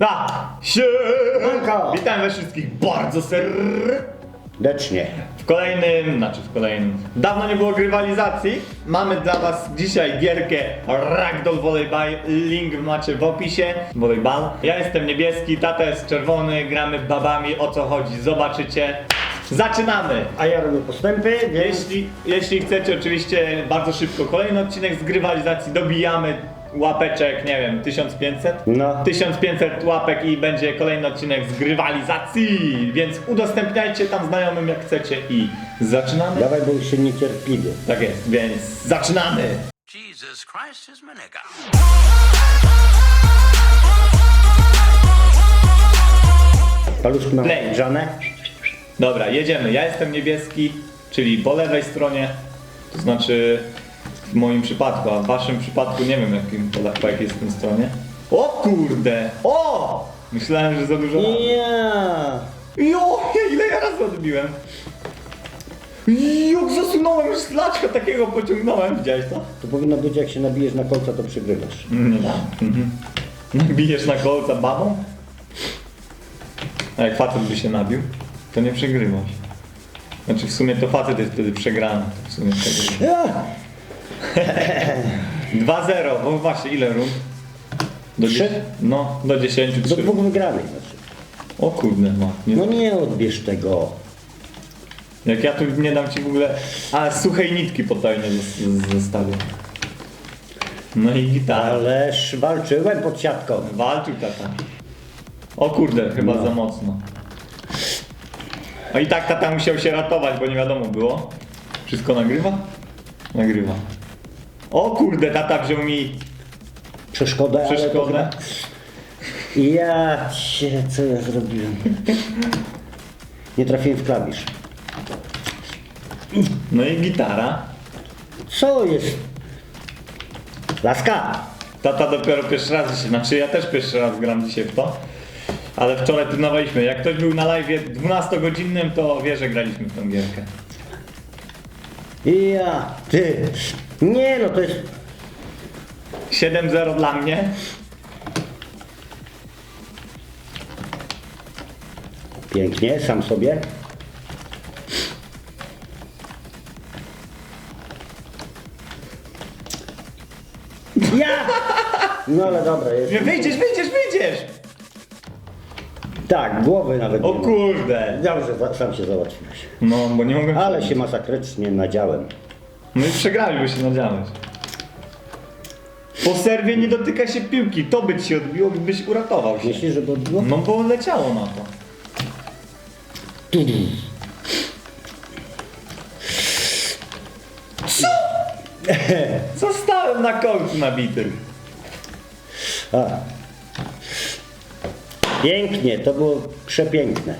A! Manko. Witam was wszystkich bardzo serdecznie. Decznie. W kolejnym, znaczy w kolejnym. Dawno nie było grywalizacji. Mamy dla was dzisiaj gierkę Ragdoll Volleyball. Link macie w opisie. Volleyball. Ja jestem niebieski, tata jest czerwony, gramy babami, o co chodzi, zobaczycie. Zaczynamy! A ja robię postępy, więc... Jeśli, jeśli chcecie oczywiście bardzo szybko kolejny odcinek z grywalizacji, dobijamy łapeczek, nie wiem, 1500? No. 1500 łapek i będzie kolejny odcinek z grywalizacji, więc udostępniajcie tam znajomym jak chcecie i zaczynamy? Dawaj, bo już się niecierpliwy. Tak jest, więc zaczynamy! Jesus Christ is my. Paluszki mam Play. grzane. Dobra, jedziemy. Ja jestem niebieski, czyli po lewej stronie, to znaczy w moim przypadku, a w waszym przypadku nie wiem jakim, po, jakiej jestem stronie. O kurde! O! Myślałem, że za dużo. razy. Ja. Jo, ile ja razy odbiłem? Jak zasunąłem już slaczka takiego pociągnąłem, widziałeś to? To powinno być, jak się nabijesz na kolca, to przegrywasz. Nie dam. Mhm. Bijesz na kolca babą? A jak facet by się nabił, to nie przegrywasz. Znaczy w sumie to facet jest wtedy przegrany. W sumie. Ja. 2-0, bo właśnie ile rund? Do Trzy? 10? No, do 10, Do 3. dwóch wygranych znaczy. O kurde, no. Nie, No nie odbierz tego. Jak ja tu nie dam ci w ogóle... A, suchej nitki potajnie zos- zostawię. No i gitara. Ależ walczyłem pod siatką. Walczył tata. O kurde, chyba No. za mocno. A i tak tata musiał się ratować, bo nie wiadomo było. Wszystko nagrywa? Nagrywa. O kurde, tata wziął mi Przeszkodę, ale to przeszkodę. chyba- Ja cię, co ja zrobiłem? Nie trafiłem w klawisz. No i gitara. Co jest? Laska! Tata dopiero pierwszy raz dzisiaj, znaczy ja też pierwszy raz gram dzisiaj w to. Ale wczoraj trenowaliśmy. Jak ktoś był na live 12-godzinnym, to wie, że graliśmy w tą gierkę. Ja, ty. Nie no, to jest 7-0 dla mnie. pięknie, sam sobie. Ja! No ale dobra, jest. Wyjdziesz, wyjdziesz, wyjdziesz! Tak, głowy nawet O nie ma. kurde! Dobrze, za- sam się załatwiłeś. No, bo nie mogłem... Ale się masakrycznie nadziałem. No i przegrali, bo się nadziałeś. Po serwie nie dotyka się piłki, to by ci się odbiło, byś uratował się. Myślisz, że to odbiło? No bo leciało na to. Co? Zostałem na końcu nabitym. A. Pięknie, to było przepiękne.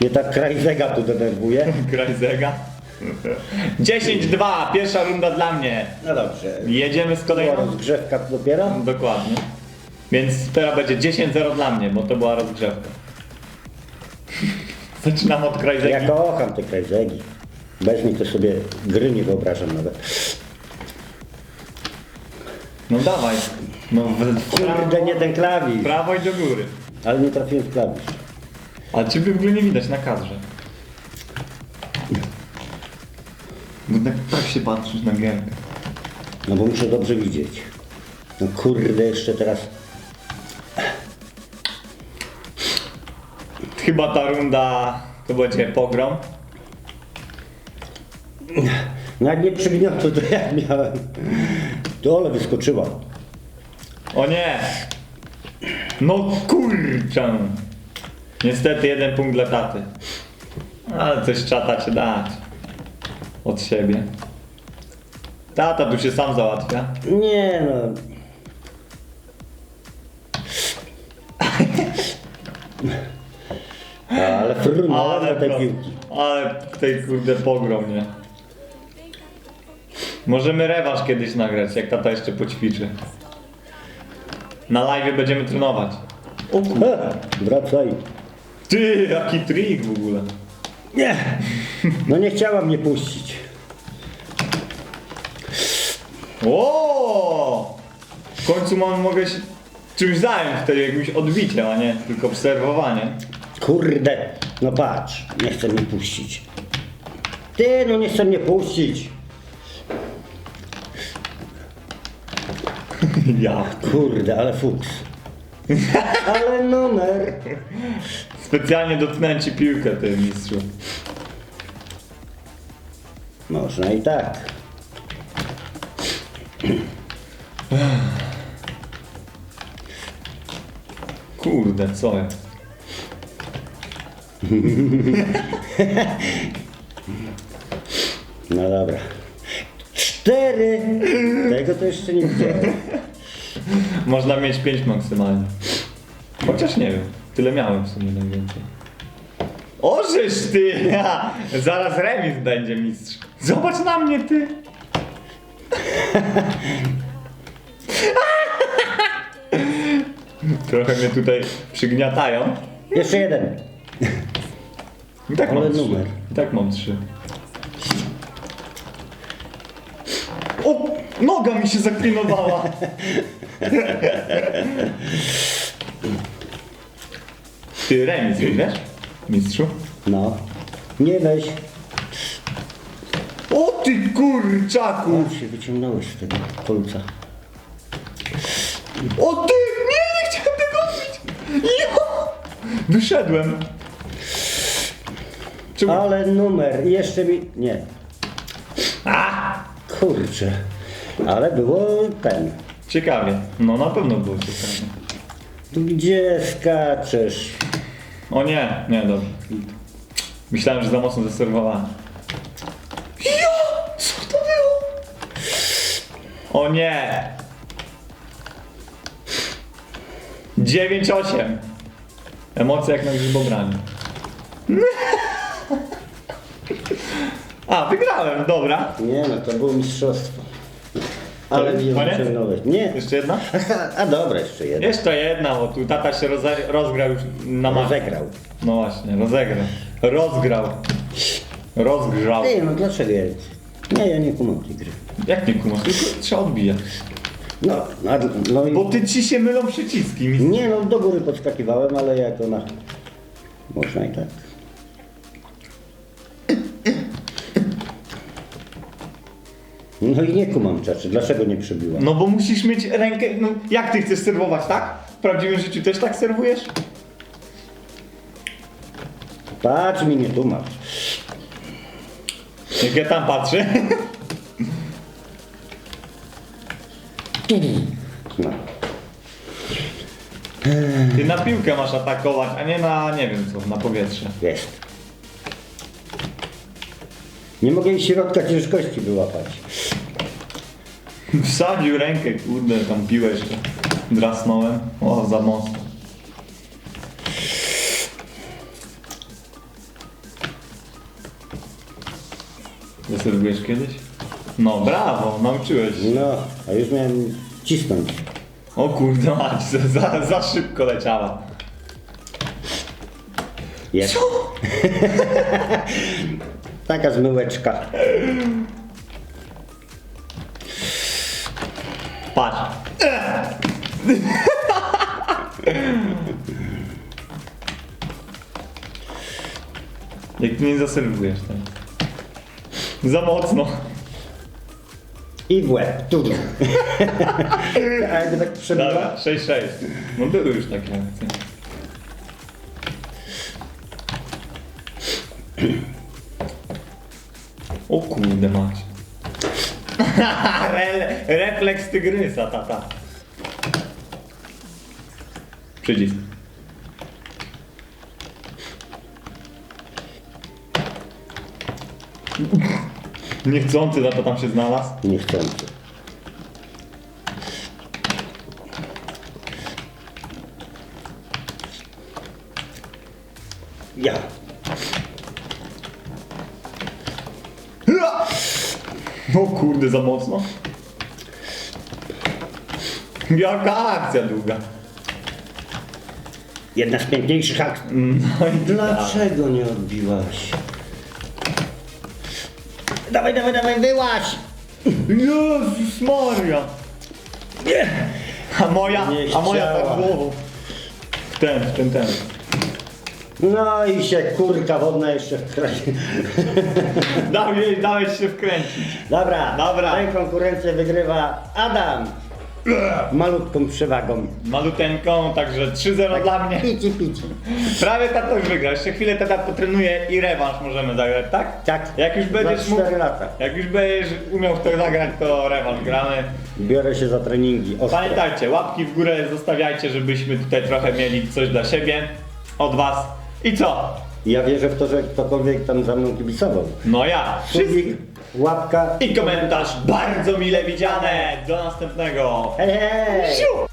Mnie tak Krajzega tu denerwuje. Krajzega. 10-2, pierwsza runda dla mnie. No dobrze. Jedziemy z Była kolejną. rozgrzewka dopiero? Dokładnie. Więc teraz będzie 10-0 dla mnie, bo to była rozgrzewka. Zaczynam od Krajzegi. Ja kocham te Krajzegi. Bez nich to sobie gry nie wyobrażam nawet. No dawaj. No w, Kurde, nie ten w klawisz. prawo i do góry. Ale nie trafiłem w klawisz. A ciebie w ogóle nie widać na kadrze. Bo tak, tak się patrzysz na gierkę. No bo muszę dobrze widzieć. No kurde, jeszcze teraz. Chyba ta runda to będzie pogrom. No jak nie przygniotło, to jak miałem. To ole wyskoczyła. O nie! No kurczę! Niestety jeden punkt dla taty. Ale coś czata cię dać. Od siebie. Tata tu się sam załatwia. Nie no. Ale frunąłem Ale, pro- piłki. ale tej kurde pogrom, nie? Możemy rewanż kiedyś nagrać, jak tata jeszcze poćwiczy. Na live będziemy trenować. O kurde. Wracaj. Ty, jaki trik w ogóle. Nie. No nie chciała mnie puścić. O! W końcu mam, mogę się czymś zająć wtedy, jakimś odbiciem, a nie tylko obserwowanie. Kurde, no patrz, nie chce mnie puścić. Ty, no nie chce mnie puścić. Ja. Kurde, ale fuks. Ale numer. Specjalnie dotknąłem ci piłkę, ty mistrzu. Można i tak. Kurde, co jest? No dobra. Cztery. Tego to jeszcze nie widziałem. Można mieć 5 maksymalnie. Chociaż nie wiem, tyle miałem w sumie najwięcej. Ożysz ty! Ja. Zaraz remis będzie mistrz. Zobacz na mnie ty! Trochę mnie tutaj przygniatają. Jeszcze jeden. I tak Ale mam trzy. numer. I tak mam trzy. Noga mi się zaklinowała! Ty remis, wiesz? Mistrzu? No. Nie weź. O ty kurczaku! O, się wyciągnąłeś z tego kolca. O ty! Nie, nie chciałem tego robić! Ja! Wyszedłem. Czemu? Ale numer. Jeszcze mi... Nie. A! Kurczę. Ale było ten. Ciekawie. No na pewno było ciekawie. Tu gdzie skaczesz? O nie, nie, dobrze. Myślałem, że za mocno zaserwowałem. Ja! Co to było? O nie! 9-8. Emocje jak na grzybobraniu. A, wygrałem, dobra. Nie no, to było mistrzostwo. Ale koniec? wyciągnąłeś. Nie. Jeszcze jedna? A dobra, jeszcze jeden. Jeszcze jedna, bo tu tata się roze, rozgrał już na maksa. Rozegrał. No właśnie, rozegrał. Rozgrał. Rozgrzał. Ej, no dlaczego ja... Nie, ja nie kumam tej gry. Jak nie kumasz? Tylko trzeba odbijać. No, a, no i... Bo ty ci się mylą przyciski. Mi... Nie no, do góry podskakiwałem, ale jak ona... Można i tak. No i nie kumam czaczy, dlaczego nie przebiła? No bo musisz mieć rękę. No jak ty chcesz serwować, tak? W prawdziwym życiu też tak serwujesz? Patrz mi nie tłumacz. Jak ja tam patrzę. No. Ty na piłkę masz atakować, a nie na nie wiem co, na powietrze. Jest. Nie mogę jej środka ciężkości wyłapać. Wsadził rękę, kurde, tam jeszcze. Drasnąłem. O, za mocno. Zaserwujesz kiedyś? No brawo, nauczyłeś się. No, a już miałem cisnąć. O kurde mać, za, za, szybko leciała. Jest. Taka zmyłeczka. Patrz. Jak ty nie zaserwujesz tam. Za mocno. I w łeb. Tu. A jakby tak przebiła? Dobra, 6-6. No były już takie akcje. O kurde mać. Re, refleks tygrysa, tata. Przycisk. Niechcący za to tam się znalazł. Niechcący. Ja. O kurde, za mocno. Jaka akcja długa. Jedna z piękniejszych akcji. No i Dlaczego nie odbiłaś? Dawaj, dawaj, dawaj, wyłaź! Jezus Maria! A moja, Nie a moja chciała. tak głową. W ten, w ten, ten. No i się kurka wodna jeszcze wkręci. Dał jej, dałeś się wkręcić. Dobra, Dobra. tę konkurencję wygrywa Adam. Malutką przewagą. Maluteńką, także 3-0 dla mnie. Pici, pici. Prawie tata już wygra. Jeszcze chwilę tata potrenuje i rewanż możemy zagrać, tak? Tak. Jak już będziesz Za mógł, cztery lata. jak już będziesz umiał w to zagrać, to rewanż gramy. Biorę się za treningi. Ostre. Pamiętajcie, łapki w górę zostawiajcie, żebyśmy tutaj trochę mieli coś dla siebie, od was. I co? Ja wierzę w to, że ktokolwiek tam za mną kibicował. No ja. Subik, łapka. I komentarz bardzo mile widziane. Do następnego. Hej, hej! Siu!